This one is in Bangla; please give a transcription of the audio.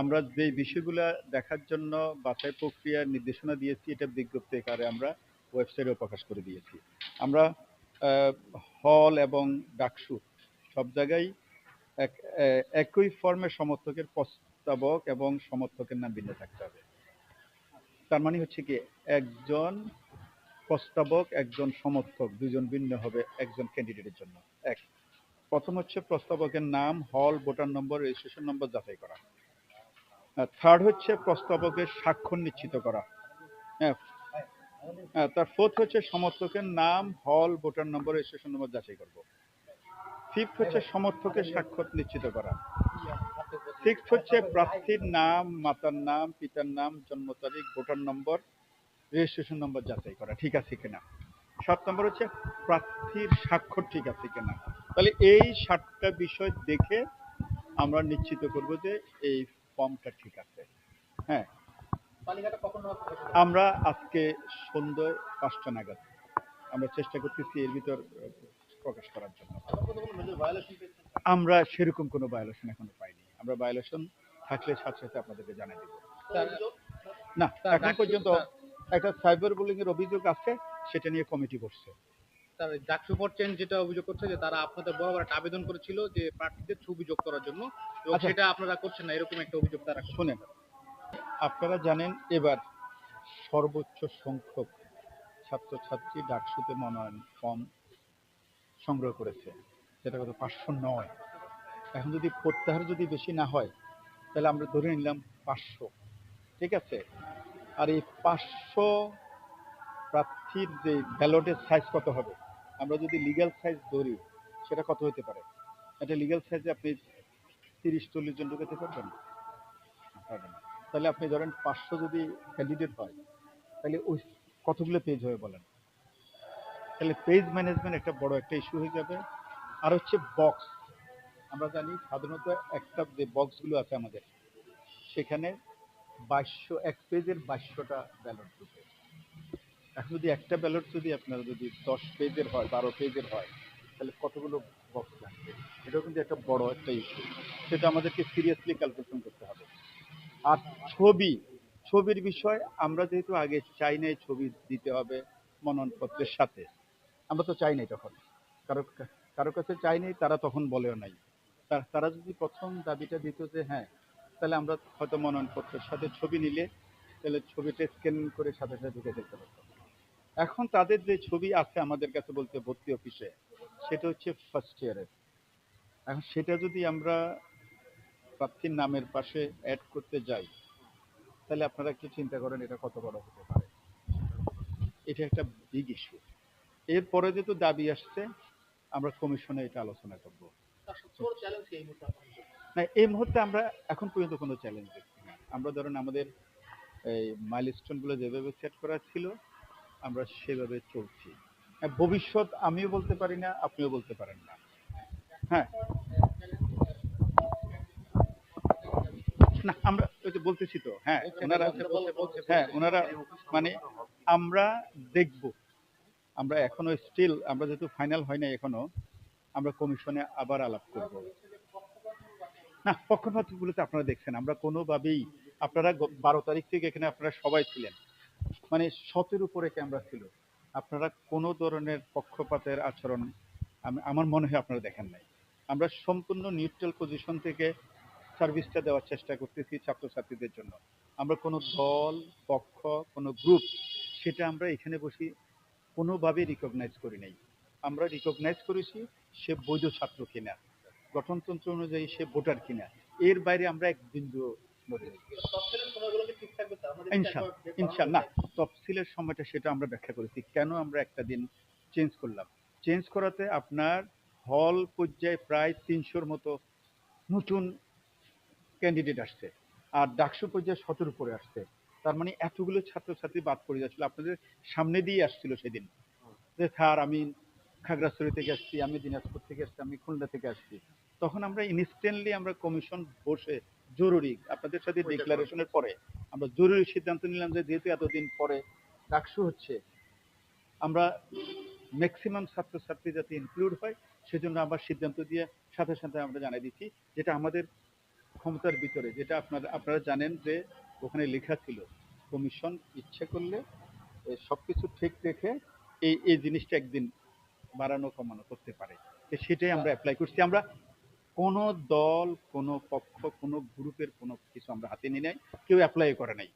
আমরা যে বিষয়গুলো দেখার জন্য বাছাই প্রক্রিয়ার নির্দেশনা দিয়েছি, এটা বিজ্ঞপ্তি আকারে আমরা ওয়েবসাইটেও প্রকাশ করে দিয়েছি। আমরা হল এবং ডাকসু সব জায়গায় এক একই ফর্মের সমর্থকের প্রস্তাবক এবং সমর্থকের নাম ভিন্ন থাকতে হবে। তার মানে হচ্ছে কি, একজন প্রস্তাবক, একজন সমর্থক, দুজন ভিন্ন হবে একজন ক্যান্ডিডেটের জন্য। এক, প্রথম হচ্ছে প্রস্তাবকের নাম, হল, ভোটার নম্বর রেজিস্ট্রেশন নম্বর যাচাই করা। থার্ড হচ্ছে প্রস্তাবকের স্বাক্ষর নিশ্চিত করা। হ্যাঁ হ্যাঁ, তার ফোর্থ হচ্ছে সমর্থকের নাম হল ভোটার নম্বর রেজিস্ট্রেশন নম্বর যাচাই করব। ফিফথ হচ্ছে সমর্থকের স্বাক্ষর নিশ্চিত করা। সিক্স হচ্ছে প্রার্থীর নাম মাতার নাম পিতার নাম জন্ম তারিখ ভোটার নম্বর রেজিস্ট্রেশন নম্বর যাচাই করা। ঠিক আছে কিনা? সাত নম্বর হচ্ছে প্রার্থীর স্বাক্ষর ঠিক আছে কিনা? তাহলে এই সাতটা বিষয় দেখে আমরা নিশ্চিত করব যে এই ফর্মটা ঠিক আছে। হ্যাঁ? আমরা আজকে সন্ধ্যে পাঁচটা নাগাদ। আমরা চেষ্টা করতেছি এর ভিতর প্রকাশ করার জন্য। আমরা সেরকম কোনো ভায়োলেশন এখনও পাইনি। আমরা ভায়োলেশন থাকলে সাথে সাথে আপনাদেরকে জানাই দেবো। না এখন পর্যন্ত একটা সাইবার বুলিং এর অভিযোগ আছে সেটা নিয়ে কমিটি করছে ডাকসু চেঞ্জ যেটা অভিযোগ করছে যে তারা আপনাদের বরাবর একটা আবেদন করেছিল যে প্রার্থীদের ছবি যোগ করার জন্য এবং আচ্ছা। সেটা আপনারা করছেন না এরকম একটা অভিযোগ তারা। শোনেন। আপনারা জানেন এবার সর্বোচ্চ সংখ্যক ছাত্রছাত্রী ডাকসুতে মনোনয়ন ফর্ম সংগ্রহ করেছে সেটা কত পাঁচশো নয়। এখন যদি প্রত্যাহার যদি বেশি না হয় তাহলে আমরা ধরে নিলাম পাঁচশো। ঠিক আছে? আর এই পাঁচশো প্রার্থীর যে ব্যালটের সাইজ কত হবে? আমরা যদি লিগ্যাল সাইজ ধরি, সেটা কত হতে পারে? একটা লিগ্যাল সাইজে আপনি তিরিশ, চল্লিশ জন ঢুকাতে পারবেন? পারবেন তাহলে আপনি ধরেন পাঁচশো যদি ক্যান্ডিডেট হয়, তাহলে ওই কতগুলো পেজ হবে বলেন? তাহলে পেজ ম্যানেজমেন্ট একটা বড় একটা ইস্যু হয়ে যাবে। আর হচ্ছে বক্স আমরা জানি সাধারণত একটা যে বক্সগুলো আছে আমাদের, সেখানে বাইশশো, এক পেজের বাইশশোটা ব্যালট ঢুকে। এখন যদি একটা ব্যালট যদি আপনার যদি দশ পেজের হয়, বারো পেজের হয়, তাহলে কতগুলো বক্স লাগবে? এটাও কিন্তু একটা বড় একটা ইস্যু সেটা আমাদেরকে সিরিয়াসলি ক্যালকুলেশন করতে হবে। আর ছবি, ছবির বিষয় আমরা যেহেতু আগে চাই নাই ছবি দিতে হবে মনোনয়নপত্রের সাথে। আমরা তো চাই নাই তখন। কারও কারও কাছে চাই নাই, তারা তখন বলেও নাই। তারা যদি প্রথম দাবিটা দিত যে হ্যাঁ তাহলে আমরা হয়তো মনোনয়নপত্রের সাথে ছবি নিলে, তাহলে ছবিটা স্ক্যান করে সাথে সাথে ঢুকে দিতে পারতো এখন তাদের যে ছবি আছে আমাদের কাছে বলতে ভর্তি অফিসে, সেটা হচ্ছে ফার্স্ট ইয়ারের এখন সেটা যদি আমরা প্রার্থীর নামের পাশে অ্যাড করতে যাই, তাহলে আপনারা কি চিন্তা করেন এটা কত বড় হতে পারে। এটা একটা বিগ ইস্যু এরপরে যেহেতু দাবি আসছে, আমরা কমিশনে এটা আলোচনা করব? না, এই মুহূর্তে আমরা এখন পর্যন্ত কোনো চ্যালেঞ্জ দেখছি না। আমরা ধরেন আমাদের এই মাইলস্টোনগুলো যেভাবে সেট করা ছিল আমরা সেভাবে চলছি। হ্যাঁ, ভবিষ্যৎ আমিও বলতে পারি না আপনিও বলতে পারেন না। হ্যাঁ। না আমরা বলতেছি তো হ্যাঁ ওনারা হ্যাঁ ওনারা মানে আমরা দেখব। আমরা এখনও স্টিল আমরা যেহেতু ফাইনাল হয় নাই এখনও আমরা কমিশনে আবার আলাপ করব। না পক্ষপাতগুলোতে আপনারা দেখছেন আমরা কোনোভাবেই আপনারা বারো তারিখ থেকে এখানে আপনারা সবাই ছিলেন। মানে শতের উপরে ক্যামেরা ছিল। আপনারা কোনো ধরনের পক্ষপাতের আচরণ আমি, আমার মনে হয় আপনারা দেখেন নাই। আমরা সম্পূর্ণ নিউট্রাল পজিশন থেকে সার্ভিসটা দেওয়ার চেষ্টা করতেছি ছাত্রছাত্রীদের জন্য। আমরা কোনো দল, পক্ষ, কোনো গ্রুপ সেটা আমরা এখানে বসি কোনোভাবে রিকগনাইজ করি নাই। আমরা রিকগনাইজ করেছি সে বৈধ ছাত্র কিনা, গঠনতন্ত্র অনুযায়ী সে ভোটার কিনা। এর বাইরে আমরা এক বিন্দু নাই। তফসিলের সময়টা সেটা আমরা ব্যাখ্যা করেছি। কেন আমরা একটা দিন চেঞ্জ করলাম? চেঞ্জ করাতে আপনার হল পর্যায়ে প্রায় তিনশোর মতো নতুন ক্যান্ডিডেট আসছে। আর ডাকসু পর্যায়ে শতের উপরে আসছে। তার মানে এতগুলো ছাত্রছাত্রী বাদ পড়ে যাচ্ছিল। আপনাদের সামনে দিয়ে আসছিল সেদিন। যে স্যার আমি খাগড়াছড়ি থেকে আসছি আমি দিনাজপুর থেকে আসছি আমি খুলনা থেকে আসছি। তখন আমরা ইনস্ট্যান্টলি আমরা কমিশন বসে জরুরি। আপনাদের সাথে ডিক্লারেশনের পরে। আমরা জরুরি সিদ্ধান্ত নিলাম যে যেহেতু এতদিন পরে ডাকসু হচ্ছে আমরা ম্যাক্সিমাম ছাত্রছাত্রী যাতে ইনক্লুড হয় সেজন্য আবার সিদ্ধান্ত দিয়ে সাথে সাথে আমরা জানাই দিচ্ছি যেটা আমাদের ক্ষমতার ভিতরে যেটা আপনারা আপনারা জানেন যে ওখানে লেখা ছিল কমিশন ইচ্ছে করলে সব কিছু ঠিক রেখে এই এই জিনিসটা একদিন বাড়ানো কমানো করতে পারে। সেটাই আমরা অ্যাপ্লাই করছি। আমরা কোনো দল, কোনো পক্ষ, কোনো গ্রুপের কোনো কিছু আমরা হাতে নিয়ে নাই, কেউ অ্যাপ্লাই করে নাই।